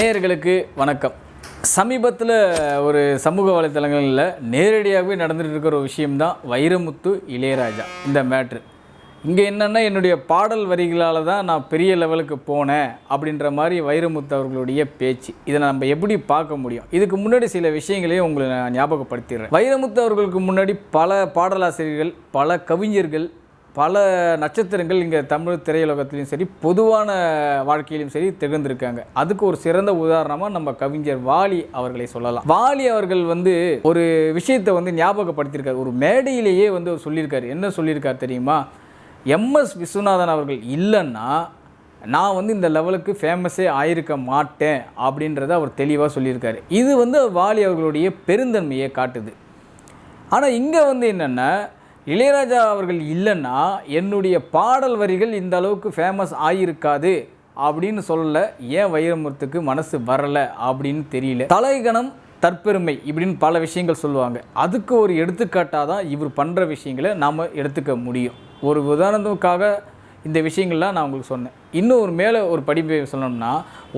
நேயர்களுக்கு வணக்கம். சமீபத்தில் ஒரு சமூக வலைத்தளங்களில் நேரடியாகவே நடந்துட்டு இருக்கிற ஒரு விஷயம்தான் வைரமுத்து இளையராஜா இந்த மேட்ரு இங்கே என்னென்னா என்னுடைய பாடல் வரிகளால் தான் நான் பெரிய லெவலுக்கு போனேன் அப்படின்ற மாதிரி வைரமுத்து அவர்களுடைய பேச்சு. இதை நம்ம எப்படி பார்க்க முடியும்? இதுக்கு முன்னாடி சில விஷயங்களையும் உங்களை நான் ஞாபகப்படுத்திடுறேன். வைரமுத்து அவர்களுக்கு முன்னாடி பல பாடலாசிரியர்கள் பல கவிஞர்கள் பல நட்சத்திரங்கள் இங்கே தமிழ் திரையுலகத்திலையும் சரி பொதுவான வாழ்க்கையிலும் சரி திகழ்ந்திருக்காங்க. அதுக்கு ஒரு சிறந்த உதாரணமாக நம்ம கவிஞர் வாலி அவர்களை சொல்லலாம். வாலி அவர்கள் வந்து ஒரு விஷயத்தை வந்து ஞாபகப்படுத்தியிருக்காரு. ஒரு மேடையிலேயே வந்து அவர் சொல்லியிருக்காரு. என்ன சொல்லியிருக்கார் தெரியுமா? எம்எஸ் விஸ்வநாதன் அவர்கள் இல்லைன்னா நான் வந்து இந்த லெவலுக்கு ஃபேமஸே ஆயிருக்க மாட்டேன் அப்படின்றத அவர் தெளிவாக சொல்லியிருக்காரு. இது வந்து வாலி அவர்களுடைய பெருந்தன்மையை காட்டுது. ஆனால் இங்கே வந்து என்னென்னா இளையராஜா அவர்கள் இல்லைன்னா என்னுடைய பாடல் வரிகள் இந்த அளவுக்கு ஃபேமஸ் ஆகியிருக்காது அப்படின்னு சொல்லல. ஏன் வைரமுத்துக்கு மனசு வரலை அப்படின்னு தெரியல. தலைகணம் தற்பெருமை இப்படின்னு பல விஷயங்கள் சொல்லுவாங்க. அதுக்கு ஒரு எடுத்துக்காட்டாக தான் இவர் பண்ணுற விஷயங்களை நாம் எடுத்துக்க முடியும். ஒரு உதாரணத்துக்காக இந்த விஷயங்கள்லாம் நான் உங்களுக்கு சொன்னேன். இன்னும் ஒரு மேலே ஒரு படிப்பை சொல்லணும்னா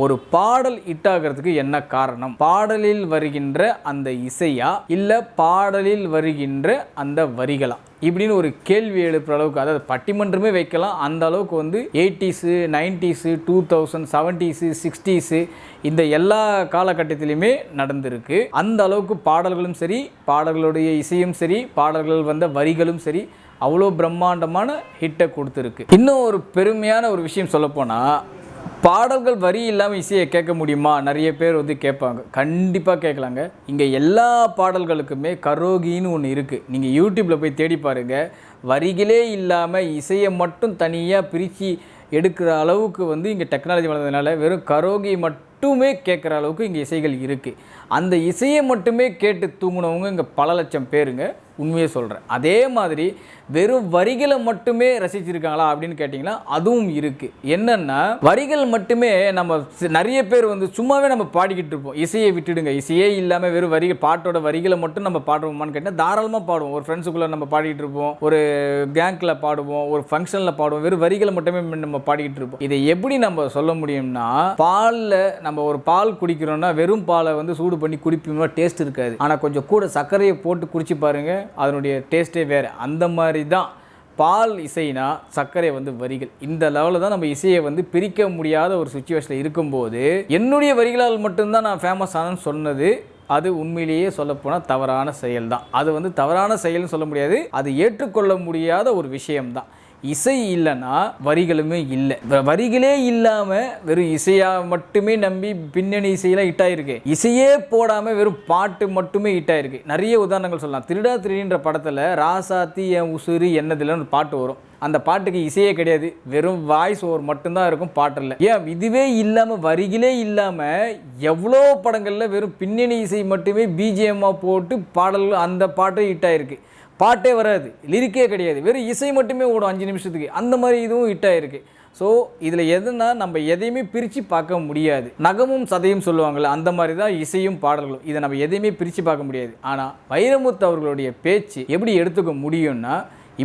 ஒரு பாடல் ஹிட்டாகிறதுக்கு என்ன காரணம்? பாடலில் வருகின்ற அந்த இசையா? இல்லை பாடலில் வருகின்ற அந்த வரிகளா? இப்படின்னு ஒரு கேள்வி எழுப்புற அளவுக்கு அதாவது பட்டிமன்றமே வைக்கலாம். அந்த அளவுக்கு வந்து eighties nineties two thousand seventies sixties இந்த எல்லா காலகட்டத்திலையுமே நடந்திருக்கு. அந்த அளவுக்கு பாடல்களும் சரி பாடல்களுடைய இசையும் சரி பாடல்கள் வந்த வரிகளும் சரி அவ்வளோ பிரம்மாண்டமான ஹிட்டை கொடுத்துருக்கு. இன்னும் ஒரு பெருமையான ஒரு விஷயம் சொல்லப்போனால் பாடல்கள் வரி இல்லாமல் இசையை கேட்க முடியுமா? நிறைய பேர் வந்து கேட்பாங்க. கண்டிப்பாக கேட்கலாங்க. இங்கே எல்லா பாடல்களுக்குமே கரோகின்னு ஒன்று இருக்குது நீங்கள் யூடியூப்பில் போய் தேடி பாருங்கள் வரிகளே இல்லாமல் இசையை மட்டும் தனியாக பிரித்து எடுக்கிற அளவுக்கு வந்து இங்கே டெக்னாலஜி வளர்ந்ததுனால வெறும் கரோகி மட்டுமே கேட்குற அளவுக்கு இங்கே இசைகள் இருக்குது அந்த இசையை மட்டுமே கேட்டு தூங்கினவங்க இங்கே பல லட்சம் பேருங்க. உண்மையை சொல்கிறேன் அதே மாதிரி வெறும் வரிகளை மட்டுமே ரசிச்சிருக்காங்களா அப்படின்னு கேட்டிங்கன்னா அதுவும் இருக்குது என்னென்னா வரிகள் மட்டுமே நம்ம நிறைய பேர் வந்து சும்மாவே நம்ம பாடிக்கிட்டு இருப்போம். இசையை விட்டுடுங்க. இசையே இல்லாமல் வெறும் வரிகள் பாட்டோட வரிகளை மட்டும் நம்ம பாடுவோமான்னு கேட்டால் தாராளமாக பாடுவோம். ஒரு ஃப்ரெண்ட்ஸுக்குள்ளே நம்ம பாடிக்கிட்டு இருப்போம். ஒரு கேங்கில் பாடுவோம். ஒரு ஃபங்க்ஷனில் பாடுவோம். வெறும் வரிகளை மட்டுமே நம்ம பாடிக்கிட்டு இருப்போம். இதை எப்படி நம்ம சொல்ல முடியும்னா பாலில் நம்ம ஒரு பால் குடிக்கிறோம்னா வெறும் பாலை வந்து சூடு பண்ணி குடிப்போம்னா டேஸ்ட் இருக்காது. ஆனால் கொஞ்சம் கூட சர்க்கரையை போட்டு குடிச்சு பாருங்கள் அதனுடைய டேஸ்ட்டே வேறு. அந்த மாதிரி தான் பால் இசைனா சர்க்கரை வந்து வரிகள். இந்த லெவலில் தான் நம்ம இசையை வந்து பிரிக்க முடியாத ஒரு சுச்சுவேஷனில் இருக்கும்போது என்னுடைய வரிகளால் மட்டும்தான் நான் ஃபேமஸ் ஆனேன்னு சொன்னது அது உண்மையிலேயே சொல்லப்போனால் தவறான செயல் தான் அது வந்து தவறான செயல்னு சொல்ல முடியாது அது ஏற்றுக்கொள்ள முடியாத ஒரு விஷயம்தான். இசை இல்லைன்னா வரிகளுமே இல்லை. வரிகளே இல்லாமல் வெறும் இசையாக மட்டுமே நம்பி பின்னணி இசையெல்லாம் ஹிட்டாயிருக்கு இசையே போடாமல் வெறும் பாட்டு மட்டுமே ஹிட்டாயிருக்கு நிறைய உதாரணங்கள் சொல்லலாம். திருடா திருடின்ற படத்தில் ராசாத்தி என் உசுறு என்னதில்லைன்னு ஒரு பாட்டு வரும். அந்த பாட்டுக்கு இசையே கிடையாது. வெறும் வாய்ஸ் ஓவர் மட்டும்தான் இருக்கும் பாட்டில். ஏன்? இதுவே இல்லாமல் வரிகளே இல்லாமல் எவ்வளோ படங்களில் வெறும் பின்னணி இசை மட்டுமே பிஜிஎம்மாக போட்டு பாடல்கள் அந்த பாட்டு ஹிட் ஆயிருக்கு. பாட்டே வராது லிரிக்கே கிடையாது. வெறும் இசை மட்டுமே ஓடும் அஞ்சு நிமிஷத்துக்கு. அந்த மாதிரி இதுவும் ஹிட் ஆகிருக்கு ஸோ இதில் எதுனா நம்ம எதையுமே பிரித்து பார்க்க முடியாது. நகமும் சதையும் சொல்லுவாங்கள்ல அந்த மாதிரி தான் இசையும் பாடல்களும். இதை நம்ம எதையுமே பிரித்து பார்க்க முடியாது. ஆனால் வைரமுத்து அவர்களுடைய பேச்சு எப்படி எடுத்துக்க முடியும்னா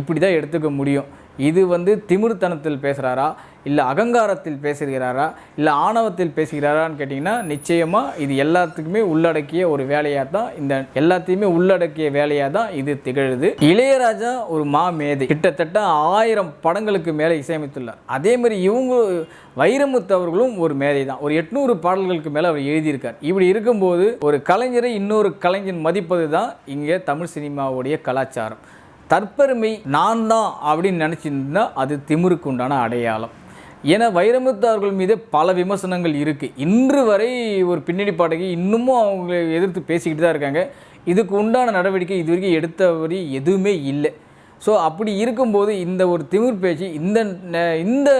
இப்படி தான் எடுத்துக்க முடியும். இது வந்து திமிர்த்தனத்தில் பேசுகிறாரா இல்லை அகங்காரத்தில் பேசுகிறாரா? இல்லை ஆணவத்தில் பேசுகிறாரான்னு கேட்டிங்கன்னா நிச்சயமாக இது எல்லாத்துக்குமே உள்ளடக்கிய ஒரு வேலையாக தான் இந்த எல்லாத்தையுமே உள்ளடக்கிய வேலையாக தான் இது திகழுது. இளையராஜா ஒரு மா மேதை கிட்டத்தட்ட ஆயிரம் படங்களுக்கு மேலே இசையமைத்துள்ளார். அதேமாதிரி இவங்க வைரமுத்து அவர்களும் ஒரு மேதை தான் ஒரு எட்நூறு பாடல்களுக்கு மேலே அவர் எழுதியிருக்கார். இப்படி இருக்கும்போது ஒரு கலைஞரை இன்னொரு கலைஞன் மதிப்பது தான் இங்கே தமிழ் சினிமாவுடைய கலாச்சாரம். தற்பெருமை நான் தான் அப்படின்னு நினச்சிருந்தா அது திமிருக்கு உண்டான அடையாளம். ஏன்னா வைரமுத்து அவர்கள் மீது பல விமர்சனங்கள் இருக்குது இன்று வரை ஒரு பின்னணி பாடகி இன்னமும் அவங்களை எதிர்த்து பேசிக்கிட்டு தான் இருக்காங்க. இதுக்கு உண்டான நடவடிக்கை இது வரைக்கும் எடுத்தபடி எதுவுமே இல்லை. ஸோ அப்படி இருக்கும்போது இந்த ஒரு திமிர் பேச்சு இந்த இந்த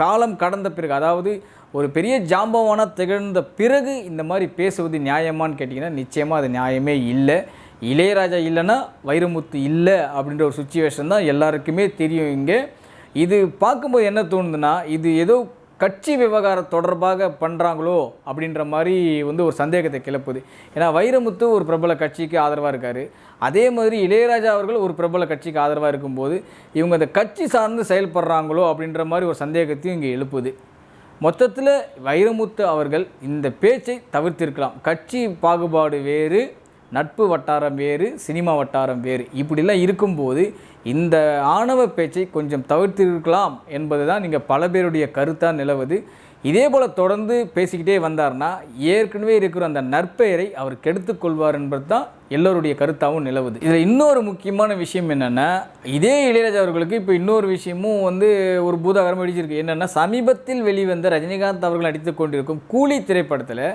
காலம் கடந்த பிறகு அதாவது ஒரு பெரிய ஜாம்பவானாக திகழ்ந்த பிறகு இந்த மாதிரி பேசுவது நியாயமான்னு கேட்டிங்கன்னா நிச்சயமாக அது நியாயமே இல்லை. இளையராஜா இல்லைன்னா வைரமுத்து இல்லை அப்படின்ற ஒரு சுச்சுவேஷன் தான் எல்லாருக்குமே தெரியும் இங்கே. இது பார்க்கும்போது என்ன தோணுதுன்னா இது ஏதோ கட்சி விவகாரம் தொடர்பாக பண்ணுறாங்களோ அப்படின்ற மாதிரி வந்து ஒரு சந்தேகத்தை கிளப்புது. ஏன்னா வைரமுத்து ஒரு பிரபல கட்சிக்கு ஆதரவாக இருக்கார். அதே மாதிரி இளையராஜா அவர்கள் ஒரு பிரபல கட்சிக்கு ஆதரவாக இருக்கும்போது இவங்க அந்த கட்சி சார்ந்து செயல்படுறாங்களோ அப்படின்ற மாதிரி ஒரு சந்தேகத்தையும் இங்கே எழுப்புது. மொத்தத்தில் வைரமுத்து அவர்கள் இந்த பேச்சை தவிர்த்திருக்கலாம். கட்சி பாகுபாடு வேறு நட்பு வட்டாரம் வேறு சினிமா வட்டாரம் வேறு. இப்படிலாம் இருக்கும்போது இந்த ஆணவ பேச்சை கொஞ்சம் தவிர்த்திருக்கலாம் என்பது தான் நீங்கள் பல பேருடைய கருத்தாக நிலவுது. இதே போல் தொடர்ந்து பேசிக்கிட்டே வந்தார்னா ஏற்கனவே இருக்கிற அந்த நற்பெயரை அவர் கெடுத்துக்கொள்வார் என்பது தான் எல்லோருடைய கருத்தாகவும் நிலவுது. இதில் இன்னொரு முக்கியமான விஷயம் என்னென்னா இதே இளையராஜா அவர்களுக்கு இப்போ இன்னொரு விஷயமும் வந்து ஒரு பூதாகரம் அடிச்சிருக்கு என்னென்னா சமீபத்தில் வெளிவந்த ரஜினிகாந்த் அவர்கள் நடித்து கொண்டிருக்கும் கூலி திரைப்படத்தில்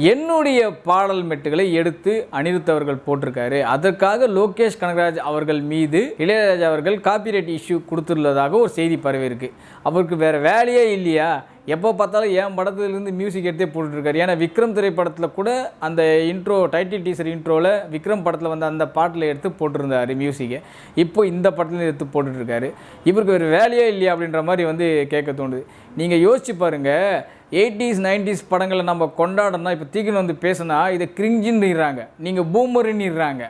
என்னுடைய பாடல் மெட்டுகளை எடுத்து அனிருத் அவர்கள் போட்டிருக்காரு. அதற்காக லோகேஷ் கனகராஜ் அவர்கள் மீது இளையராஜா அவர்கள் காப்பிரைட் இஷ்யூ கொடுத்துள்ளதாக ஒரு செய்தி பரவி இருக்கு அவருக்கு வேற வேலையே இல்லையா? எப்போ பார்த்தாலும் என் படத்துலேருந்து மியூசிக் எடுத்தே போட்டுருக்காரு ஏன்னா விக்ரம் திரைப்படத்தில் கூட அந்த இன்ட்ரோ டைட்டில் டீசர் இன்ட்ரோவில் விக்ரம் படத்தில் வந்து அந்த பாட்டில் எடுத்து போட்டிருந்தாரு மியூசிக்கை இப்போ இந்த படத்துல எடுத்து போட்டுட்ருக்காரு. இவருக்கு வேறு வேலையே இல்லையா அப்படின்ற மாதிரி வந்து கேட்க தோணுது. நீங்கள் யோசிச்சு பாருங்கள் எயிட்டிஸ் நைன்டிஸ் படங்களை நம்ம கொண்டாடணும்னா இப்போ தீக்கன் வந்து பேசுனா இதை கிரிஞ்சின்னுறாங்க நீங்கள் பூமருன்னுறாங்க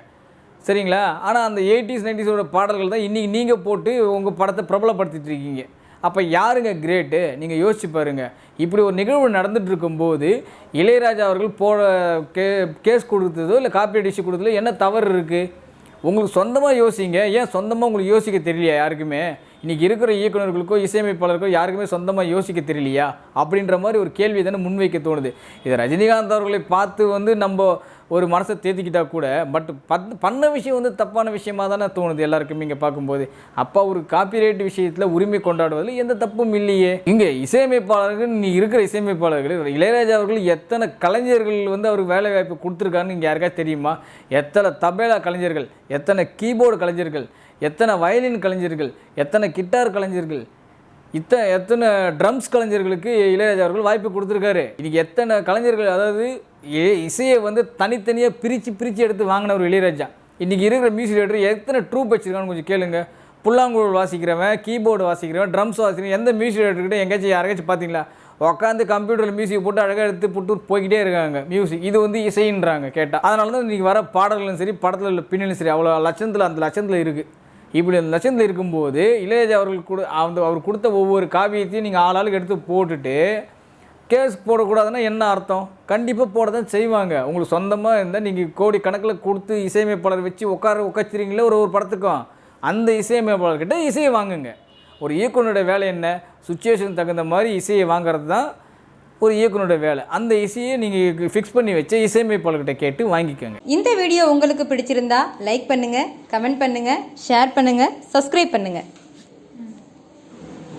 சரிங்களா? ஆனால் அந்த எயிட்டிஸ் நைன்டிஸோட பாடல்கள் தான் இன்றைக்கி நீங்கள் போட்டு உங்கள் படத்தை பிரபலப்படுத்திட்டு இருக்கீங்க. அப்போ யாருங்க கிரேட்டு நீங்கள் யோசிச்சு பாருங்கள் இப்படி ஒரு நிகழ்வு நடந்துட்டு இருக்கும்போது இளையராஜா அவர்கள் போட கே கேஸ் கொடுத்ததோ இல்லை காப்பி இஷ்யூ கொடுத்ததோ என்ன தவறு இருக்குது உங்களுக்கு சொந்தமாக யோசிங்க. ஏன் சொந்தமாக உங்களுக்கு யோசிக்க தெரியலையா யாருக்குமே? இன்றைக்கி இருக்கிற இயக்குனர்களுக்கோ இசையமைப்பாளருக்கோ யாருக்குமே சொந்தமாக யோசிக்க தெரியலையா? அப்படின்ற மாதிரி ஒரு கேள்வி தானே முன்வைக்க தோணுது. இது ரஜினிகாந்த் அவர்களை பார்த்து வந்து நம்ம ஒரு மனசை தேத்திக்கிட்டா கூட பட் பத் பண்ண விஷயம் வந்து தப்பான விஷயமா தானே தோணுது எல்லாருக்குமே இங்கே பார்க்கும்போது. அப்பா ஒரு காப்பிரைட் விஷயத்தில் உரிமை கொண்டாடுவதில் எந்த தப்பும் இல்லையே. இங்கே இசையமைப்பாளர்கள் நீ இருக்கிற இசையமைப்பாளர்கள் இளையராஜா அவர்கள் எத்தனை கலைஞர்கள் வந்து அவருக்கு வேலை வாய்ப்பு கொடுத்துருக்காருன்னு இங்கே யாருக்கா தெரியுமா? எத்தனை தபேலா கலைஞர்கள் எத்தனை கீபோர்டு கலைஞர்கள் எத்தனை வயலின் கலைஞர்கள் எத்தனை கிட்டார் கலைஞர்கள் இத்தனை எத்தனை ட்ரம்ஸ் கலைஞர்களுக்கு இளையராஜா அவர்கள் வாய்ப்பு கொடுத்துருக்காரு. இன்றைக்கி எத்தனை கலைஞர்கள் அதாவது ஏ- இசையை வந்து தனித்தனியாக பிரித்து பிரித்து எடுத்து வாங்கினவர் இளையராஜா. இன்றைக்கி இருக்கிற மியூசிக் டேரக்டர் எத்தனை ட்ரூப் வச்சுருக்கான்னு கொஞ்சம் கேளுங்க. புல்லாங்குழல் வாசிக்கிறவன் கீபோர்டு வாசிக்கிறவன் ட்ரம்ஸ் வாசிக்கிறவன் எந்த மியூசிக் டேரக்டர்கிட்ட எங்கேயாச்சும் யாராச்சும் பார்த்தீங்களா உட்காந்து கம்ப்யூட்டரில் மியூசிக் போட்டு அழகாக எடுத்து போட்டு போய்கிட்டே இருக்காங்க. மியூசிக் இது வந்து இசைன்றாங்க கேட்டால் அதனால தான் இன்றைக்கி வர பாடல்களும் சரி படத்தில் உள்ள பின்னணியும் சரி அவ்வளோ லட்சத்தில் அந்த லட்சத்தில் இருக்குது இப்படி அந்த லட்சத்தில் இருக்கும்போது இளையராஜா அவர்கள் கொடு அந்த அவர் கொடுத்த ஒவ்வொரு காவியத்தையும் நீங்கள் ஆளாளுக்கு எடுத்து போட்டுட்டு கேஸ் போடக்கூடாதுன்னா என்ன அர்த்தம்? கண்டிப்பாக போட தான் செய்வாங்க. உங்களுக்கு சொந்தமாக இருந்தால் நீங்கள் கோடி கணக்கில் கொடுத்து இசையமைப்பாளர் வச்சு உட்கார உட்காச்சிறீங்களே ஒரு ஒரு படத்துக்கும். அந்த இசையமைப்பாளர்கிட்ட இசையை வாங்குங்க. ஒரு இயக்குனருடைய வேலை என்ன? சுச்சுவேஷன் தகுந்த மாதிரி இசையை வாங்குறது தான் ஒரு இயக்குனரோட வேலை. அந்த இசையை நீங்கள் ஃபிக்ஸ் பண்ணி வச்சு இசையமைப்பாளர்கிட்ட கேட்டு வாங்கிக்கோங்க. இந்த வீடியோ உங்களுக்கு பிடிச்சிருந்தா லைக் பண்ணுங்கள் கமெண்ட் பண்ணுங்கள் ஷேர் பண்ணுங்கள் சப்ஸ்கிரைப் பண்ணுங்கள்